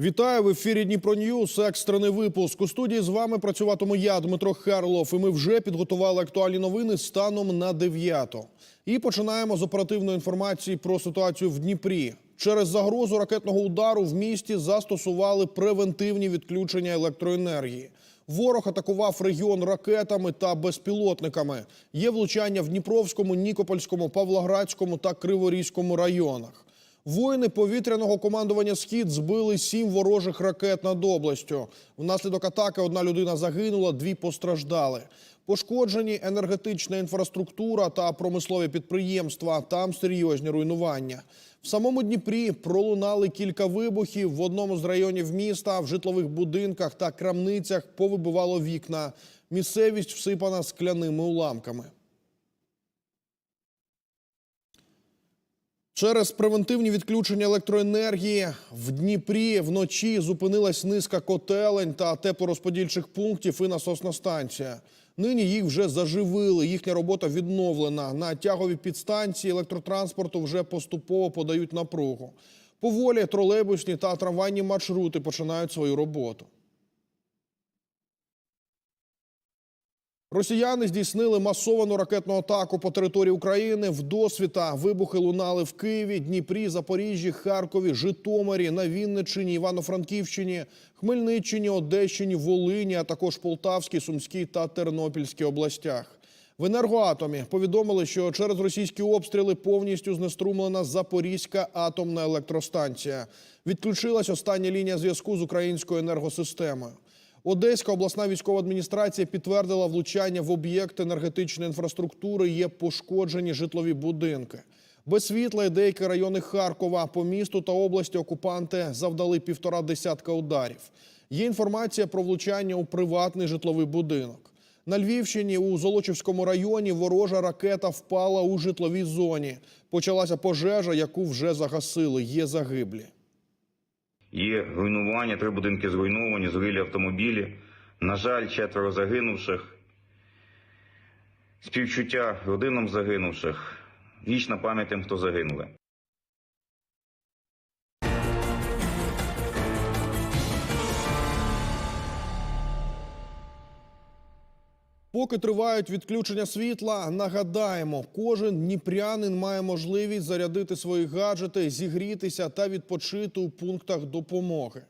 Вітаю в ефірі Дніпро Ньюс. Екстрений випуск. У студії з вами працюватиму я, Дмитро Харлов. І ми вже підготували актуальні новини станом на 9. І починаємо з оперативної інформації про ситуацію в Дніпрі. Через загрозу ракетного удару в місті застосували превентивні відключення електроенергії. Ворог атакував регіон ракетами та безпілотниками. Є влучання в Дніпровському, Нікопольському, Павлоградському та Криворізькому районах. Воїни повітряного командування Схід збили сім ворожих ракет над областю. Внаслідок атаки одна людина загинула, дві постраждали. Пошкоджені енергетична інфраструктура та промислові підприємства. Там серйозні руйнування. В самому Дніпрі пролунали кілька вибухів. В одному з районів міста в житлових будинках та крамницях повибивало вікна. Місцевість всипана скляними уламками. Через превентивні відключення електроенергії в Дніпрі вночі зупинилась низка котелень та теплорозподільчих пунктів і насосна станція. Нині їх вже заживили. Їхня робота відновлена. На тягові підстанції електротранспорту вже поступово подають напругу. Поволі тролейбусні та трамвайні маршрути починають свою роботу. Росіяни здійснили масовану ракетну атаку по території України. Вдосвіта вибухи лунали в Києві, Дніпрі, Запоріжжі, Харкові, Житомирі, на Вінниччині, Івано-Франківщині, Хмельниччині, Одещині, Волині, а також Полтавській, Сумській та Тернопільській областях. В енергоатомі повідомили, що через російські обстріли повністю знеструмлена Запорізька атомна електростанція. Відключилась остання лінія зв'язку з українською енергосистемою. Одеська обласна військова адміністрація підтвердила влучання в об'єкт енергетичної інфраструктури. Є пошкоджені житлові будинки. Без світла і деякі райони Харкова по місту та області окупанти завдали півтора десятка ударів. Є інформація про влучання у приватний житловий будинок. На Львівщині у Золочівському районі ворожа ракета впала у житловій зоні. Почалася пожежа, яку вже загасили. Є загиблі. Є руйнування, три будинки зруйновані, згорілі автомобілі. На жаль, четверо загинувших. Співчуття родинам загинувших. Вічна пам'ять тим, хто загинули. Поки тривають відключення світла, нагадаємо, кожен дніпрянин має можливість зарядити свої гаджети, зігрітися та відпочити у пунктах допомоги.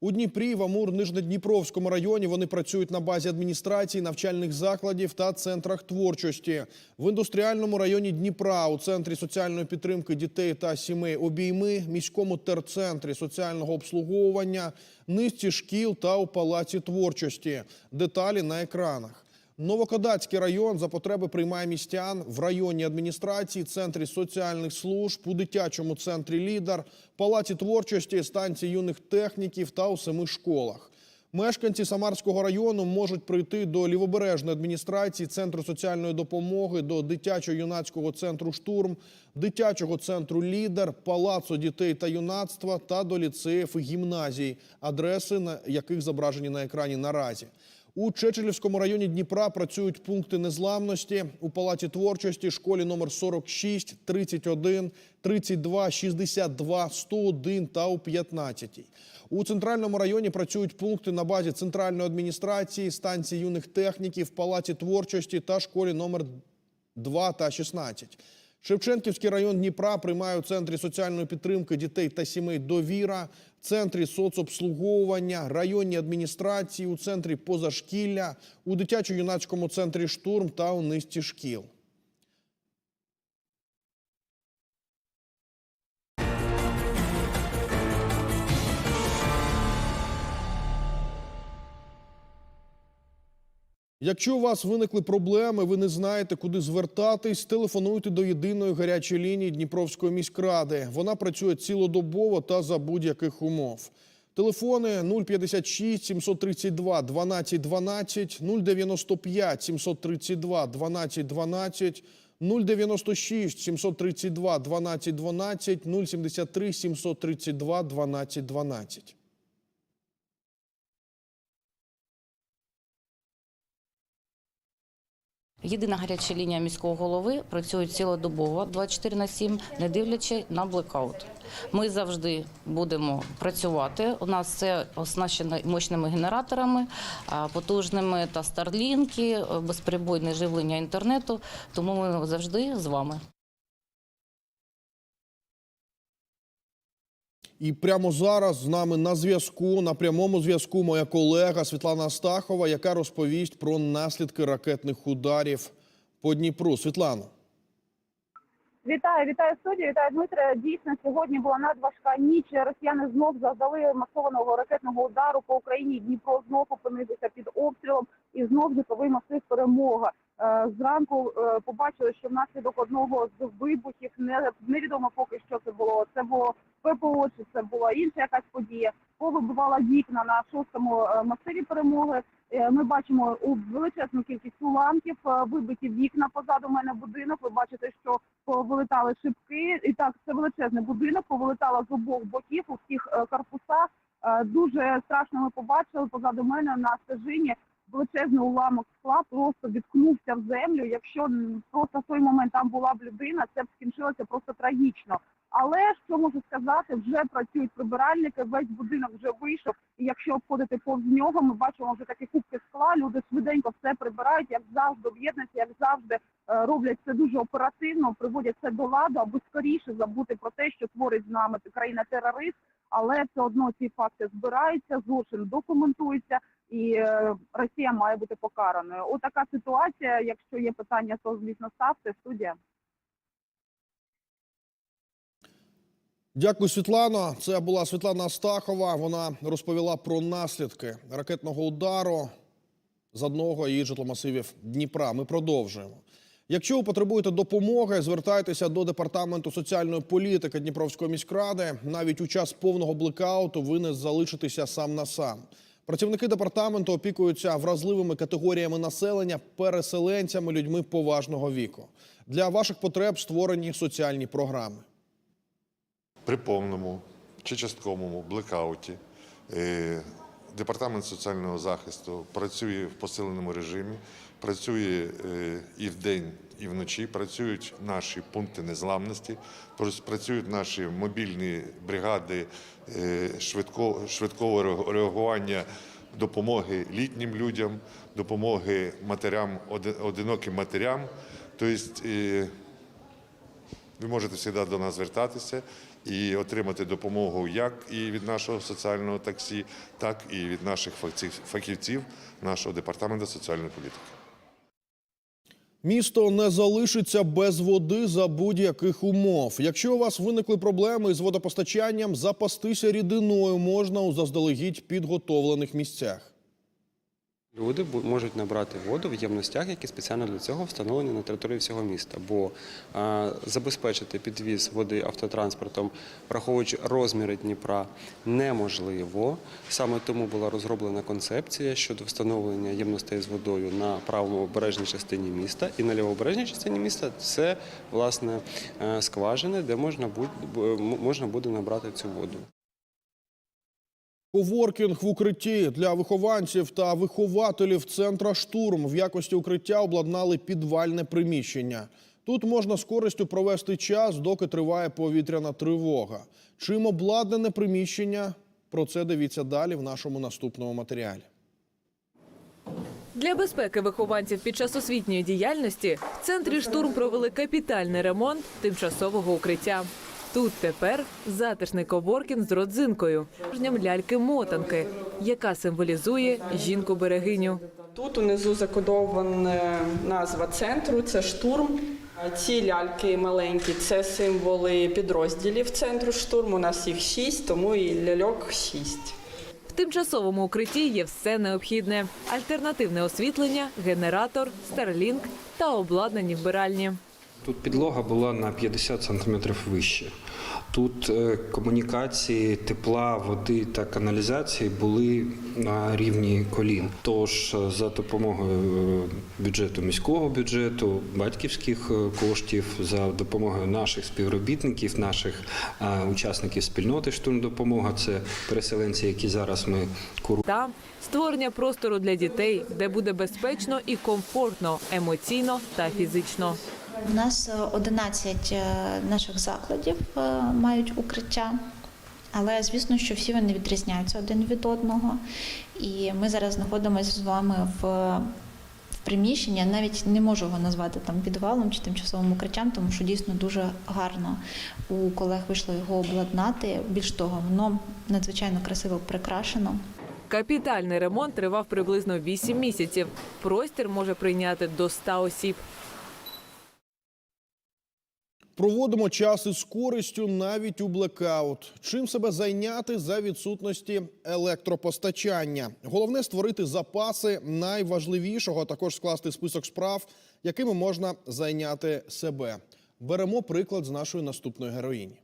У Дніпрі, в Амур, Нижньодніпровському районі вони працюють на базі адміністрації, навчальних закладів та центрах творчості. В індустріальному районі Дніпра у центрі соціальної підтримки дітей та сімей обійми, міському терцентрі соціального обслуговування, низці шкіл та у палаці творчості. Деталі на екранах. Новокодацький район за потреби приймає містян в районній адміністрації, центрі соціальних служб, у дитячому центрі лідер, палаці творчості, станції юних техніків та у семи школах. Мешканці Самарського району можуть прийти до лівобережної адміністрації, центру соціальної допомоги, до дитячо-юнацького центру штурм, дитячого центру лідер, палацу дітей та юнацтва та до ліцеїв і гімназій, адреси на яких зображені на екрані наразі. У Чечелівському районі Дніпра працюють пункти незламності у палаті творчості, школі номер 46, 31, 32, 62, 101 та у 15. У центральному районі працюють пункти на базі центральної адміністрації, станції юних техніків, палаті творчості та школі номер 2 та 16. Шевченківський район Дніпра приймає у центрі соціальної підтримки дітей та сімей довіра, центрі соцобслуговування, районній адміністрації, у центрі позашкілля, у дитячо-юнацькому центрі штурм та у низці шкіл. Якщо у вас виникли проблеми, ви не знаєте, куди звертатись, телефонуйте до єдиної гарячої лінії Дніпровської міськради. Вона працює цілодобово та за будь-яких умов. Телефони 056 732 12 12, 095 732 12 12, 096 732 12 12, 073 732 12 12. Єдина гаряча лінія міського голови працює цілодобово 24 на 7, не дивлячись на блекаут. Ми завжди будемо працювати. У нас це оснащено мощними генераторами, потужними та старлінки, безприбойне безперебойне живлення інтернету. Тому ми завжди з вами. І прямо зараз з нами на зв'язку, на прямому зв'язку, моя колега Світлана Астахова, яка розповість про наслідки ракетних ударів по Дніпру. Світлано. Вітаю, вітаю студію, вітаю Дмитре. Дійсно, сьогодні була надважка ніч. Росіяни знов завдали масованого ракетного удару по Україні. Дніпро знов опинився під обстрілом і знов житловий масив перемога. Е, Зранку е, побачили, що внаслідок одного з вибухів невідомо поки що це було. Це було ППО, чи це була інша якась подія. Повибивала вікна на шостому е, масиві перемоги. Ми бачимо величезну кількість уламків, вибиті вікна позаду мене будинок. Ви бачите, що повилетали шибки. І так, це величезний будинок, повилетало з обох боків у всіх корпусах. Дуже страшно ми побачили позаду мене на стежині величезний уламок скла просто відкнувся в землю. Якщо просто в той момент там була б людина, це б скінчилося просто трагічно. Але що можу сказати, вже працюють прибиральники, весь будинок вже вийшов. І якщо обходити повз нього, ми бачимо вже такі кубки скла. Люди швиденько все прибирають, як завжди об'єднуються, як завжди е, роблять це дуже оперативно, приводять це до ладу, аби скоріше забути про те, що творить з нами країна-терорист. Але все одно ці факти збираються, злочин документується, і е, Росія має бути покараною. Отака ситуація. Якщо є питання, то звісно ставте студія. Дякую, Світлано. Це була Світлана Астахова. Вона розповіла про наслідки ракетного удару з одного із житломасивів Дніпра. Ми продовжуємо. Якщо ви потребуєте допомоги, звертайтеся до департаменту соціальної політики Дніпровської міськради. Навіть у час повного блекауту ви не залишитеся сам на сам. Працівники департаменту опікуються вразливими категоріями населення, переселенцями, людьми поважного віку. Для ваших потреб створені соціальні програми. при повному чи частковому блекауті е, департамент соціального захисту працює в посиленому режимі, працює е, і вдень, і вночі. Працюють наші пункти незламності, працюють наші мобільні бригади е, швидко, швидкого реагування. Допомоги літнім людям, допомоги матерям, одиноким матерям. Тобто ви можете завжди до нас звертатися і отримати допомогу як і від нашого соціального таксі, так і від наших фахівців нашого департаменту соціальної політики. Місто не залишиться без води за будь-яких умов. Якщо у вас виникли проблеми з водопостачанням, запастися рідиною можна у заздалегідь підготовлених місцях. Люди можуть набрати воду в ємностях, які спеціально для цього встановлені на території всього міста. Бо забезпечити підвіз води автотранспортом, враховуючи розміри Дніпра, неможливо. Саме тому була розроблена концепція щодо встановлення ємностей з водою на правобережній частині міста. І на лівобережній частині міста це власне е, скважини, де можна буде набрати цю воду. Коворкінг в укритті для вихованців та вихователів центра штурм в якості укриття обладнали підвальне приміщення. Тут можна з користю провести час, доки триває повітряна тривога. Чим обладнане приміщення? Про це дивіться далі в нашому наступному матеріалі. Для безпеки вихованців під час освітньої діяльності в центрі штурм провели капітальний ремонт тимчасового укриття. Тут тепер затишний коворкінг з родзинкою, жням ляльки-мотанки, яка символізує жінку-берегиню. Тут унизу закодована назва центру це штурм. Ці ляльки маленькі це символи підрозділів центру штурму. У нас їх шість, тому і ляльок шість. В тимчасовому укритті є все необхідне: альтернативне освітлення, генератор, старлінк та обладнані вбиральні. Тут підлога була на 50 сантиметрів вище. Тут е, комунікації тепла, води та каналізації були на рівні колін. Тож е, за допомогою е, бюджету міського бюджету, батьківських коштів, за допомогою наших співробітників, наших учасників спільноти штурмдопомога, це переселенці, які зараз ми куруємо. Та створення простору для дітей, де буде безпечно і комфортно, емоційно та фізично. У нас е, 11 е, наших закладів е, мають укриття, але звісно, що всі вони відрізняються один від одного. І ми зараз знаходимося з вами в, в приміщенні. Я навіть не можу його назвати там підвалом чи тимчасовим укриттям, тому що дійсно дуже гарно у колег вийшло його обладнати. Більш того, воно надзвичайно красиво прикрашено. Капітальний ремонт тривав приблизно 8 місяців. Простір може прийняти до 100 осіб. Проводимо час із користю навіть у блекаут. Чим себе зайняти за відсутності електропостачання? Головне створити запаси найважливішого, а також скласти список справ, якими можна зайняти себе. Беремо приклад з нашої наступної героїні.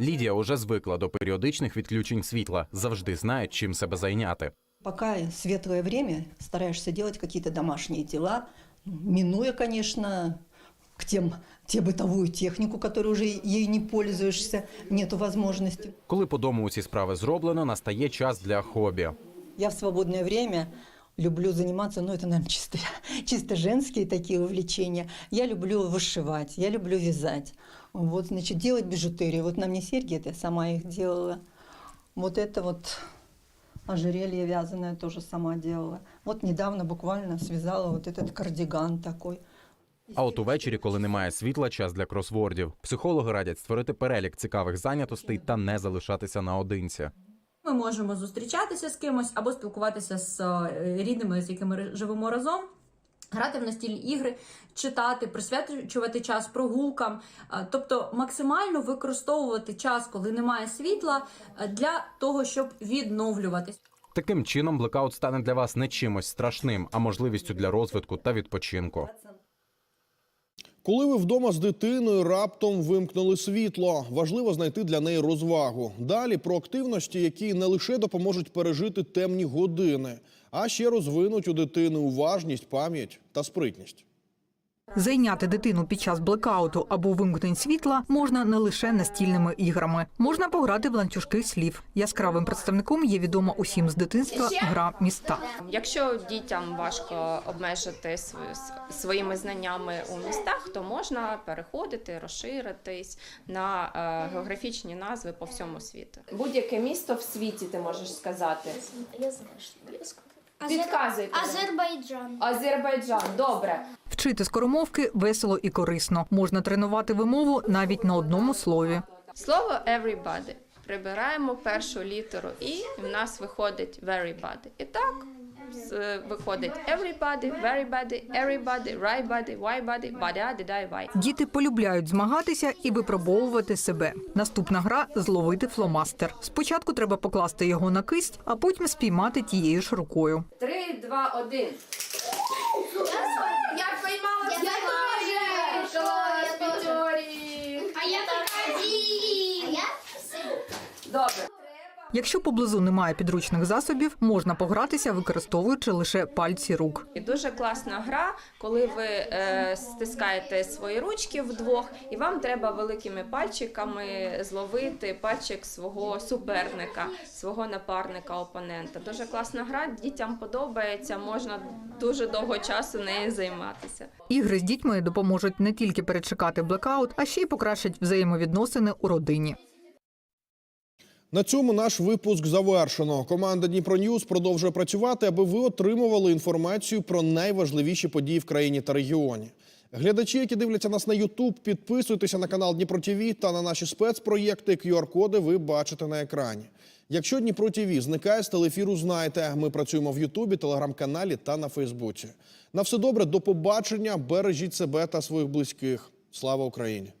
Лідія уже звикла до періодичних відключень світла, завжди знає, чим себе зайняти. Пока светлое время, стараешься делать какие-то домашние дела, ну, минуя, конечно, к тем, те бытовую технику, которой уже ею не пользуешься, нету возможности. Коли по дому усі справи зроблено, настає час для хобі. Я в свободное время люблю заниматься, ну это, наверное, чисто, чисто женские такие увлечения. Я люблю вышивать, я люблю вязать. Вот, значит, делать бижутерию. Вот на мне серьги, это я сама их делала. Вот это вот ожерелье вязаное тоже сама делала. Вот недавно буквально связала вот этот кардиган такой. А от увечері, коли немає світла, час для кросвордів. Психологи радять створити перелік цікавих зайнятостей та не залишатися наодинці. Ми можемо зустрічатися з кимось або спілкуватися з е, рідними, з якими живемо разом. Грати в настільні ігри, читати, присвячувати час прогулкам, е, тобто максимально використовувати час, коли немає світла, е, для того, щоб відновлюватись. Таким чином, блекаут стане для вас не чимось страшним, а можливістю для розвитку та відпочинку. Коли ви вдома з дитиною раптом вимкнули світло, важливо знайти для неї розвагу. Далі про активності, які не лише допоможуть пережити темні години, а ще розвинуть у дитини уважність, пам'ять та спритність. Зайняти дитину під час блекауту або вимкнень світла можна не лише настільними іграми. Можна пограти в ланцюжки слів. Яскравим представником є відома усім з дитинства гра міста. Якщо дітям важко обмежити своїми знаннями у містах, то можна переходити, розширитись на е, географічні назви по всьому світу. Будь-яке місто в світі ти можеш сказати. Я знаю, що. Підказуйте. Азербайджан. Азербайджан, добре. Вчити скоромовки весело і корисно. Можна тренувати вимову навіть на одному слові. Слово everybody. Прибираємо першу літеру і в нас виходить everybody. І так виходить everybody, everybody, everybody, rightbody, whybody, bada, didai, why. Діти полюбляють змагатися і випробовувати себе. Наступна гра зловити фломастер. Спочатку треба покласти його на кисть, а потім спіймати тією ж рукою. Три, два, один. Я поймала Я п'ятьорі. А я только один. Добре. Якщо поблизу немає підручних засобів, можна погратися, використовуючи лише пальці рук. І дуже класна гра, коли ви е, стискаєте свої ручки вдвох, і вам треба великими пальчиками зловити пальчик свого суперника, свого напарника, опонента. Дуже класна гра, дітям подобається, можна дуже довго часу нею займатися. Ігри з дітьми допоможуть не тільки перечекати блекаут, а ще й покращать взаємовідносини у родині. На цьому наш випуск завершено. Команда Дніпро Ньюз продовжує працювати, аби ви отримували інформацію про найважливіші події в країні та регіоні. Глядачі, які дивляться нас на Ютуб, підписуйтеся на канал Дніпро ТІВІ та на наші спецпроєкти. QR-коди ви бачите на екрані. Якщо Дніпро ТІВІ зникає з телефіру, знайте. Ми працюємо в Ютубі, телеграм-каналі та на Фейсбуці. На все добре, до побачення. Бережіть себе та своїх близьких. Слава Україні!